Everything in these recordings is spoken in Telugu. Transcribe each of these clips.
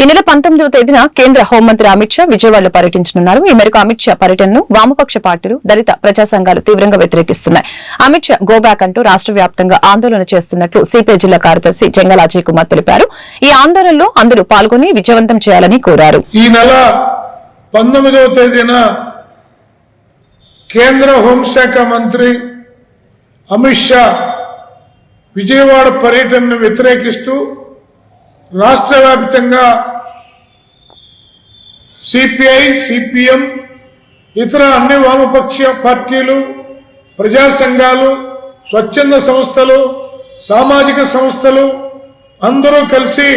ఈ నెల పంతొమ్మిదవ తేదీన కేంద్ర హోంమంత్రి అమిత్ షా విజయవాడలో పర్యటించనున్నారు. ఈ మేరకు అమిత్ షా పర్యటనను వామపక్ష పార్టీలు దళిత ప్రజా సంఘాలు తీవ్రంగా వ్యతిరేకిస్తున్నాయి. అమిత్ షా గోబ్యాక్ అంటూ రాష్ట్ర వ్యాప్తంగా ఆందోళన చేస్తున్నట్లు సిపిఐ జిల్లా కార్యదర్శి జంగల్ అజయ్ కుమార్ తెలిపారు. ఈ ఆందోళనలో అందరూ పాల్గొని విజయవంతం చేయాలని కోరారు. ఈ నెల పంతొమ్మిదవ తేదీన కేంద్ర హోంశాఖ మంత్రి అమిత్ షా విజయవాడ పర్యటనను వ్యతిరేకిస్తూ రాష్ట్ర వ్యాప్తంగా సిపిఐ సిపిఎం ఇతర అన్ని వామపక్ష పార్టీలు ప్రజా సంఘాలు స్వచ్ఛంద సంస్థలు సామాజిక సంస్థలు అందరూ కలిసి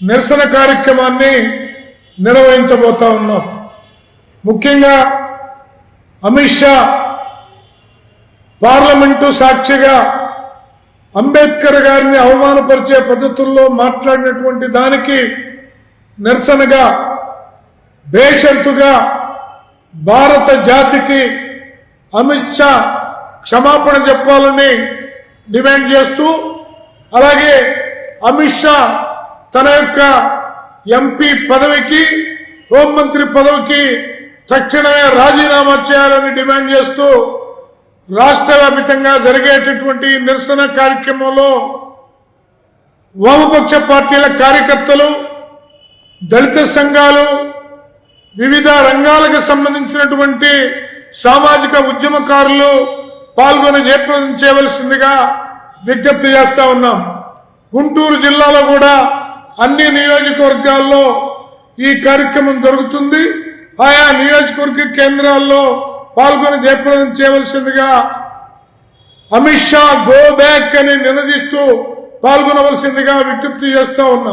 నిరసన కార్యక్రమాన్ని నిర్వహించబోతా ఉన్నాం. ముఖ్యంగా అమిత్ షా పార్లమెంటు సాక్షిగా అంబేద్కర్ గారిని అవమానపరిచే పద్ధతుల్లో మాట్లాడినటువంటి దానికి నిరసనగా బేషరతుగా భారత జాతికి అమిత్ షా క్షమాపణ చెప్పాలని డిమాండ్ చేస్తూ అలాగే అమిత్ షా తన యొక్క ఎంపీ పదవికి హోంమంత్రి పదవికి తక్షణమే రాజీనామా చేయాలని డిమాండ్ చేస్తూ రాష్ట్ర వ్యాపితంగా జరిగేటటువంటి నిరసన కార్యక్రమంలో వామపక్ష పార్టీల కార్యకర్తలు దళిత సంఘాలు వివిధ రంగాలకు సంబంధించినటువంటి సామాజిక ఉద్యమకారులు పాల్గొని జయప్రదం చేయవలసిందిగా విజ్ఞప్తి చేస్తా ఉన్నాం. గుంటూరు జిల్లాలో కూడా అన్ని నియోజకవర్గాల్లో ఈ కార్యక్రమం జరుగుతుంది. ఆయా నియోజకవర్గ కేంద్రాల్లో పాల్గొని జయప్రదం చేయవలసిందిగా అమిత్ షా గో బ్యాక్ అని నినదిస్తూ పాల్గొనవలసిందిగా విజ్ఞప్తి చేస్తా ఉన్నాం.